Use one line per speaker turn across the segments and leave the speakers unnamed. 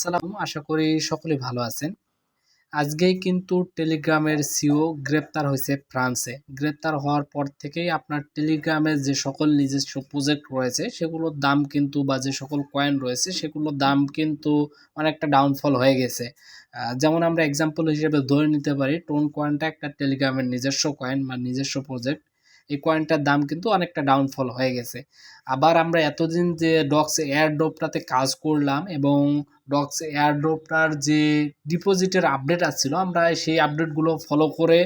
সালাম আশা করি সকলে ভালো আছেন। আজকেই কিন্তু টেলিগ্রামের সিও গ্রেপ্তার হয়েছে ফ্রান্সে। গ্রেপ্তার হওয়ার পর থেকেই আপনার টেলিগ্রামের যে সকল নিজস্ব প্রজেক্ট রয়েছে, সেগুলোর দাম কিন্তু বা যে সকল কয়েন রয়েছে, সেগুলোর দাম কিন্তু অনেকটা ডাউনফল হয়ে গেছে। যেমন আমরা এক্সাম্পল হিসেবে ধরে নিতে পারি, টোন কয়েনটা একটা টেলিগ্রামের নিজস্ব কয়েন বা নিজস্ব প্রজেক্ট এই কয়েনটার দাম কিন্তু অনেকটা ডাউনফল হয়ে গেছে। আবার আমরা এতদিন যে ডক্স এয়ারড্রপটাতে কাজ করলাম এবং ডক্স এয়ারড্রপটার যে ডিপোজিটের আপডেট আসছিল, আমরা সেই আপডেটগুলো ফলো করে,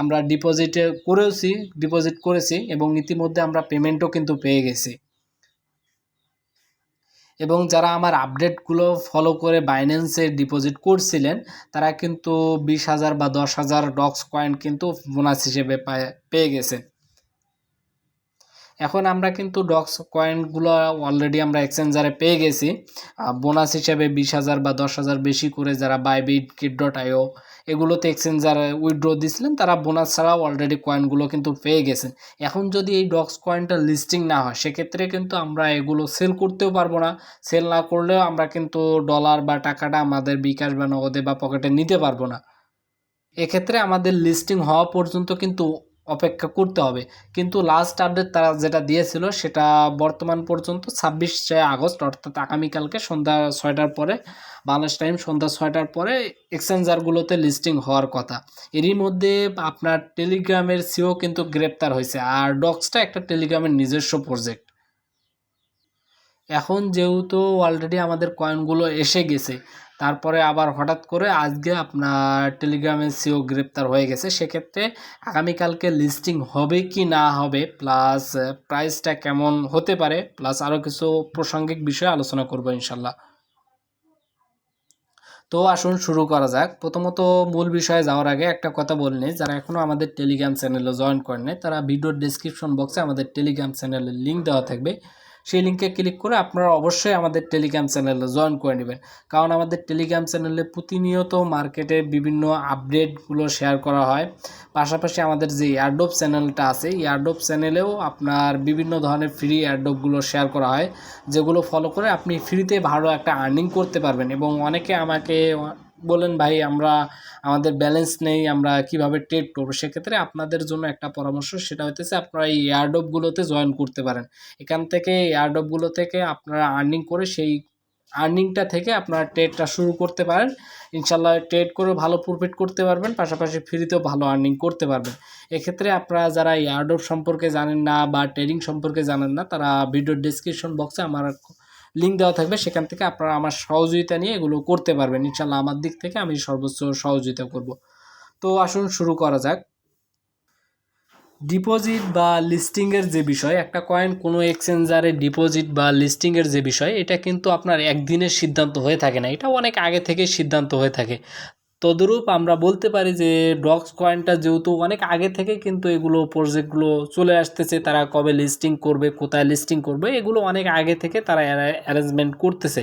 আমরা ডিপোজিটে করেওছি ডিপোজিট করেছি এবং ইতিমধ্যে আমরা পেমেন্টও কিন্তু পেয়ে গেছি। এবং যারা আমার আপডেটগুলো ফলো করে বাইন্যান্সে ডিপোজিট করছিলেন, তারা কিন্তু বিশ হাজার বা দশ হাজার ডক্স কয়েন কিন্তু বোনাস হিসেবে পায়- গেছেন এখন আমরা কিন্তু ডক্স কয়েনগুলো অলরেডি আমরা এক্সচেঞ্জারে পেয়ে গেছি। বোনাস হিসেবে বিশ হাজার বা দশ হাজার বেশি করে যারা বাইবিট কিট ডট আইও এগুলোতে এক্সচেঞ্জারে উইথড্র দিছিলেন, তারা বোনাস ছাড়াও অলরেডি কয়েনগুলো কিন্তু পেয়ে গেছেন। এখন যদি এই ডক্স কয়েনটা লিস্টিং না হয়, সেক্ষেত্রে কিন্তু আমরা এগুলো সেল করতেও পারব না। সেল না করলেও আমরা কিন্তু ডলার বা টাকাটা আমাদের বিকাশ বা নগদে বা পকেটে নিতে পারব না। এক্ষেত্রে আমাদের লিস্টিং হওয়া পর্যন্ত কিন্তু অপেক্ষা করতে হবে। কিন্তু লাস্ট আপডেট তারা যেটা দিয়েছিল সেটা বর্তমান পর্যন্ত ছাব্বিশে আগস্ট, অর্থাৎ আগামীকালকে সন্ধ্যা ছয়টার পরে, বাংলাদেশ টাইম সন্ধ্যা ছয়টার পরে এক্সচেঞ্জারগুলোতে লিস্টিং হওয়ার কথা। এরই মধ্যে আপনার টেলিগ্রামের সিও কিন্তু গ্রেপ্তার হয়েছে। আর ডক্সটা একটা টেলিগ্রামের নিজস্ব প্রজেক্ট এখন যেহেতু অলরেডি আমাদের কয়েনগুলো এসে গেছে, তারপরে আবার হঠাৎ করে আজকে আপনার টেলিগ্রামের সিও গ্রেপ্তার হয়ে গেছে, সেক্ষেত্রে আগামীকালকে লিস্টিং হবে কি না হবে প্লাস প্রাইসটা কেমন হতে পারে প্লাস আরও কিছু প্রাসঙ্গিক বিষয়ে আলোচনা করব ইনশাল্লাহ। তো আসুন শুরু করা যাক। প্রথমত মূল বিষয়ে যাওয়ার আগে একটা কথা বলনি যারা এখনও আমাদের টেলিগ্রাম চ্যানেলে জয়েন করেনি তারা ভিডিওর ডিসক্রিপশন বক্সে আমাদের টেলিগ্রাম চ্যানেলের লিঙ্ক দেওয়া থাকবে। সেই লিঙ্কে ক্লিক করে আপনারা অবশ্যই আমাদের টেলিগ্রাম চ্যানেলে জয়েন করে নেবেন। কারণ আমাদের টেলিগ্রাম চ্যানেলে প্রতিনিয়ত মার্কেটে বিভিন্ন আপডেটগুলো শেয়ার করা হয়। পাশাপাশি আমাদের যে এয়ারডোপ চ্যানেলটা আছে এয়ারডোপ চ্যানেলেও আপনার বিভিন্ন ধরনের ফ্রি এয়ারডোপগুলো শেয়ার করা হয়, যেগুলো ফলো করে আপনি ফ্রিতে ভালো একটা আর্নিং করতে পারবেন এবং অনেকে আমাকে বলেন ভাই, আমরা, আমাদের ব্যালেন্স নেই, আমরা কীভাবে ট্রেড করব? সেক্ষেত্রে আপনাদের জন্য একটা পরামর্শ, সেটা হইতেছে আপনারা এই এয়ারডপগুলোতে জয়েন করতে পারেন। এখান থেকে এয়ারডপগুলো থেকে আপনারা আর্নিং করে সেই আর্নিংটা থেকে আপনারা ট্রেডটা শুরু করতে পারেন। ইনশাল্লাহ ট্রেড করে ভালো প্রফিট করতে পারবেন, পাশাপাশি ফ্রিতেও ভালো আর্নিং করতে পারবেন। এক্ষেত্রে আপনারা যারা এয়ারডপ সম্পর্কে জানেন না বা ট্রেডিং সম্পর্কে জানেন না, তারা ভিডিওর ডিসক্রিপশন বক্সে আমার লিঙ্ক দেওয়া থাকবে, সেখান থেকে আপনারা আমার সহযোগিতা নিয়ে এগুলো করতে পারবেন। ইনশাল্লাহ আমার দিক থেকে আমি সর্বোচ্চ সহযোগিতা করব। তো আসুন শুরু করা যাক। ডিপোজিট বা লিস্টিংয়ের যে বিষয়, একটা কয়েন কোনো এক্সচেঞ্জারে ডিপোজিট বা লিস্টিংয়ের যে বিষয়, এটা কিন্তু আপনার একদিনের সিদ্ধান্ত হয়ে থাকে না। এটা অনেক আগে থেকে সিদ্ধান্ত হয়ে থাকে। তদরূপ আমরা বলতে পারি যে ডক্স কয়েনটা যেহেতু অনেক আগে থেকে কিন্তু এগুলো প্রজেক্টগুলো চলে আসতেছে, তারা কবে লিস্টিং করবে, কোথায় লিস্টিং করবে, এগুলো অনেক আগে থেকে তারা অ্যারেঞ্জমেন্ট করতেছে।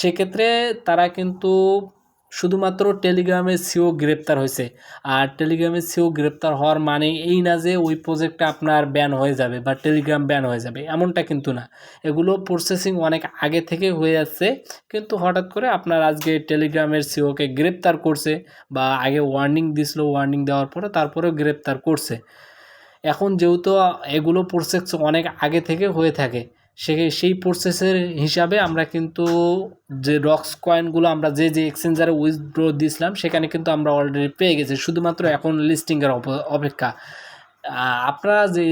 সেক্ষেত্রে তারা কিন্তু শুধুমাত্র টেলিগ্রামের সিও গ্রেপ্তার হয়েছে। আর টেলিগ্রামের সিও গ্রেপ্তার হওয়ার মানে এই না যে ওই প্রজেক্টটা আপনার ব্যান হয়ে যাবে বা টেলিগ্রাম ব্যান হয়ে যাবে, এমনটা কিন্তু না। এগুলো প্রসেসিং অনেক আগে থেকে হয়ে যাচ্ছে কিন্তু হঠাৎ করে আপনার আজকে টেলিগ্রামের সিওকে গ্রেপ্তার করছে বা আগে ওয়ার্নিং দিছিল ওয়ার্নিং দেওয়ার পরে তারপরেও গ্রেপ্তার করছে। এখন যেহেতু এগুলো প্রসেস অনেক আগে থেকে হয়ে থাকে সে, সেই প্রসেসের হিসাবে আমরা কিন্তু যে রক্স কয়েনগুলো আমরা যে যে এক্সচেঞ্জারে উইথড্র দিয়েছিলাম, সেখানে কিন্তু আমরা অলরেডি পেয়ে গেছি। শুধুমাত্র এখন লিস্টিংয়ের অপেক্ষা। আপনারা যে,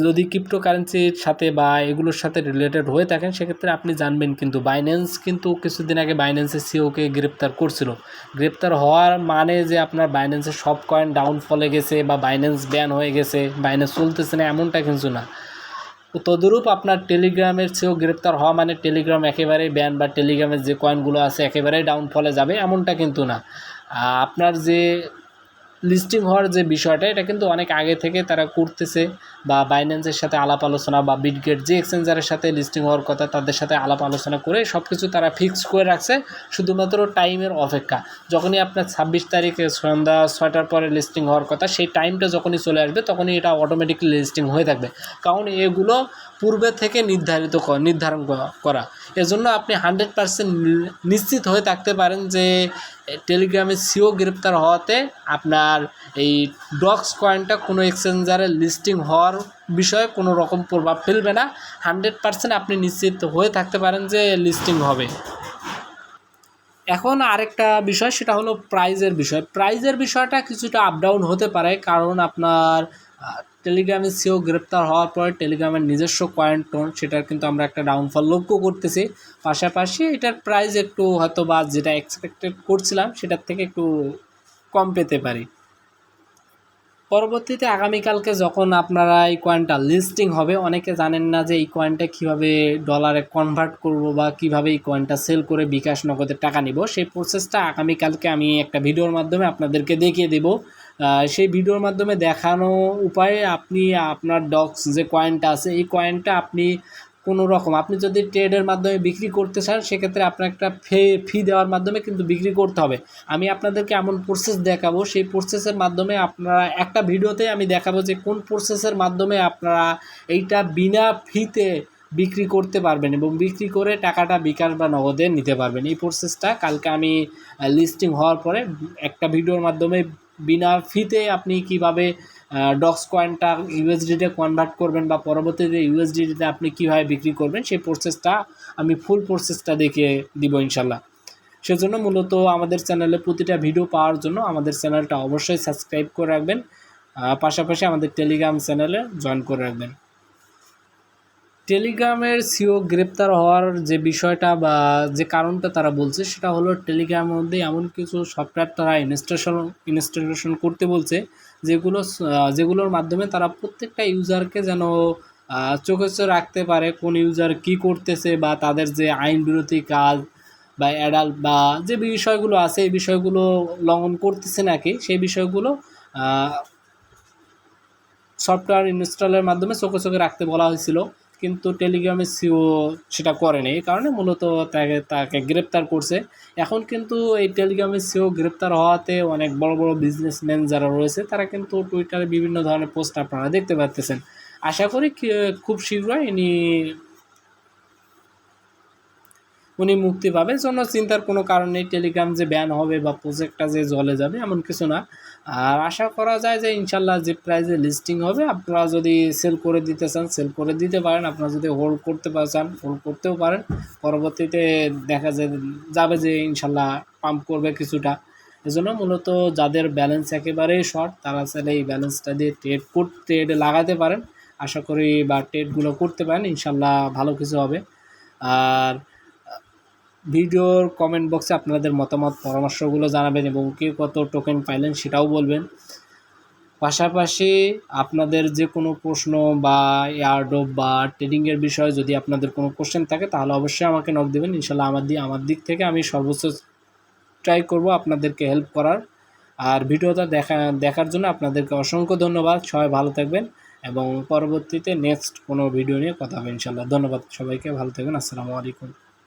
যদি ক্রিপ্টোকারেন্সির সাথে বা এগুলোর সাথে রিলেটেড হয়ে থাকেন, সেক্ষেত্রে আপনি জানবেন কিন্তু বাইন্যান্স কিন্তু কিছুদিন আগে বাইন্যান্সের সিওকে গ্রেপ্তার করছিল। গ্রেপ্তার হওয়ার মানে যে আপনার বাইন্যান্সের সব কয়েন ডাউন ফলে গেছে বা বাইন্যান্স ব্যান হয়ে গেছে বাইন্যান্স চলতেছে না, এমনটা কিন্তু না। তদরূপ আপনার টেলিগ্রামের চেয়েও গ্রেপ্তার হওয়া মানে টেলিগ্রাম একেবারেই ব্যান বা টেলিগ্রামের যে কয়েনগুলো আছে একেবারেই ডাউনফলে যাবে এমনটা কিন্তু না। আপনার যে লিস্টিং হওয়ার যে বিষয়টা, এটা কিন্তু অনেক আগে থেকে তারা করতেছে বা বাইন্যান্সের সাথে আলাপ আলোচনা বা বিটগেট যে এক্সচেঞ্জারের সাথে লিস্টিং হওয়ার কথা তাদের সাথে আলাপ আলোচনা করে সব কিছু তারা ফিক্স করে রাখছে, শুধুমাত্র টাইমের অপেক্ষা। যখনই আপনার ছাব্বিশ তারিখে সন্ধ্যা ছয়টার পরে লিস্টিং হওয়ার কথা, সেই টাইমটা যখনই চলে আসবে, তখনই এটা অটোমেটিকলি লিস্টিং হয়ে থাকবে। কারণ এগুলো পূর্বে থেকে নির্ধারিত নির্ধারণ করা। এজন্য আপনি হান্ড্রেড পার্সেন্ট নিশ্চিত হয়ে থাকতে পারেন যে টেলিগ্রামে সিও গ্রেপ্তার হওয়াতে আপনার এই ডক্স কয়েনটা কোনো এক্সচেঞ্জারে লিস্টিং হওয়ার বিষয়ে কোনো রকম প্রভাব ফেলবে না। হান্ড্রেড পার্সেন্ট আপনি নিশ্চিত হয়ে থাকতে পারেন যে লিস্টিং হবে। এখন আরেকটা বিষয়, সেটা হলো প্রাইজের বিষয়। প্রাইজের বিষয়টা কিছুটা আপ ডাউন হতে পারে, কারণ আপনার টেলিগ্রামে সিও গ্রেপ্তার হওয়ার পরে টেলিগ্রামের নিজস্ব কয়েন টোন সেটার কিন্তু আমরা একটা ডাউনফল লক্ষ্য করতেছি। পাশাপাশি এটার প্রাইস একটু হয়তো বা যেটা এক্সপেক্টেড করছিলাম, সেটার থেকে একটু কম পেতে পারি। পরবর্তীতে আগামীকালকে যখন আপনারা এই কয়েনটা লিস্টিং হবে, অনেকে জানেন না যে এই কয়েনটা কীভাবে ডলারে কনভার্ট করব বা কীভাবে এই কয়েনটা সেল করে বিকাশ নগদের টাকা নিব, সেই প্রসেসটা আগামীকালকে আমি একটা ভিডিওর মাধ্যমে আপনাদেরকে দেখিয়ে দেব। সেই ভিডিওর মাধ্যমে দেখানো উপায়ে আপনি আপনার ডক্স যে কয়েনটা আছে, এই কয়েনটা আপনি কোনো রকম। আপনি যদি ট্রেডের মাধ্যমে বিক্রি করতে চান, সেক্ষেত্রে আপনার একটা ফে ফি দেওয়ার মাধ্যমে কিন্তু বিক্রি করতে হবে। আমি আপনাদেরকে এমন প্রসেস দেখাবো, সেই প্রসেসের মাধ্যমে আপনারা একটা ভিডিওতে আমি দেখাবো যে কোন প্রসেসের মাধ্যমে আপনারা এইটা বিনা ফিতে বিক্রি করতে পারবেন এবং বিক্রি করে টাকাটা বিকাশ বা নগদে নিতে পারবেন। এই প্রসেসটা কালকে আমি লিস্টিং হওয়ার পরে একটা ভিডিওর মাধ্যমে বিনা ফিতে আপনি কীভাবে ডক্স কয়েনটা ইউএসডিতে কনভার্ট করবেন বা পরবর্তীতে ইউএসডিতে আপনি কীভাবে বিক্রি করবেন, সেই প্রসেসটা আমি ফুল প্রসেসটা দেখিয়ে দিব ইনশাল্লাহ সেজন্য মূলত আমাদের চ্যানেলে প্রতিটা ভিডিও পাওয়ার জন্য আমাদের চ্যানেলটা অবশ্যই সাবস্ক্রাইব করে রাখবেন পাশাপাশি আমাদের টেলিগ্রাম চ্যানেলে জয়েন করে রাখবেন। টেলিগ্রামের সিও গ্রেপ্তার হওয়ার যে বিষয়টা বা যে কারণটা তারা বলছে, সেটা হলো টেলিগ্রামের মধ্যে এমন কিছু সফটওয়্যার তারা ইনস্টলেশন ইনস্টলেশন করতে বলছে যেগুলো যেগুলোর মাধ্যমে তারা প্রত্যেকটা ইউজারকে যেন চোখে চোখে রাখতে পারে কোন ইউজার কি করতেছে বা তাদের যে আইন বিরোধী কাজ বা অ্যাডাল্ট বা যে বিষয়গুলো আছে এই বিষয়গুলো লঙ্ঘন করতেছে নাকি, সেই বিষয়গুলো সফটওয়্যার ইনস্টলের মাধ্যমে চোখে চোখে রাখতে বলা হয়েছিল। কিন্তু টেলিগ্রামের সিও সেটা করেনি এই কারণে মূলত তাকে তাকে গ্রেপ্তার করছে। এখন কিন্তু এই টেলিগ্রামের সিও গ্রেপ্তার হওয়াতে অনেক বড় বড় বিজনেসম্যান যারা রয়েছে, তারা কিন্তু টুইটারে বিভিন্ন ধরনের পোস্ট আপনারা দেখতে পাচ্ছেন আশা করি খুব শীঘ্রই ইনি উনি মুক্তি পাবে। জন্য চিন্তার কোনো কারণ নেই টেলিগ্রাম যে ব্যান হবে বা প্রজেক্টটা যে জলে যাবে, এমন কিছু না। আর আশা করা যায় যে ইনশাল্লাহ যে প্রাইজে লিস্টিং হবে, আপনারা যদি সেল করে দিতে চান সেল করে দিতে পারেন। আপনারা যদি হোল্ড করতে চান হোল্ড করতেও পারেন। পরবর্তীতে দেখা যাবে যে ইনশাল্লাহ পাম্প করবে কিছুটা। এজন্য মূলত যাদের ব্যালেন্স একেবারেই শর্ট তারা চাইলে এই ব্যালেন্সটা দিয়ে ট্রেড কর ট্রেড লাগাতে পারেন। আশা করি বা ট্রেডগুলো করতে পারেন। ইনশাল্লাহ ভালো কিছু হবে। আর ভিডিওর কমেন্ট বক্সে আপনাদের মতামত, পরামর্শগুলো জানাবেন এবং কে কত টোকেন পাইলেন সেটাও বলবেন। পাশাপাশি আপনাদের যে কোনো প্রশ্ন বা এয়ারডোপ বা ট্রেডিংয়ের বিষয়ে যদি আপনাদের কোনো কোশ্চেন থাকে, তাহলে অবশ্যই আমাকে নক দেবেন। ইনশাল্লাহ আমার দিয়ে আমার দিক থেকে আমি সর্বোচ্চ ট্রাই করব আপনাদেরকে হেল্প করার। আর ভিডিওটা দেখা দেখার জন্য আপনাদেরকে অসংখ্য ধন্যবাদ। সবাই ভালো থাকবেন এবং পরবর্তীতে নেক্সট কোনো ভিডিও নিয়ে কথা হবে ইনশাল্লাহ। ধন্যবাদ সবাইকে। ভালো থাকবেন। আসসালামু আলাইকুম।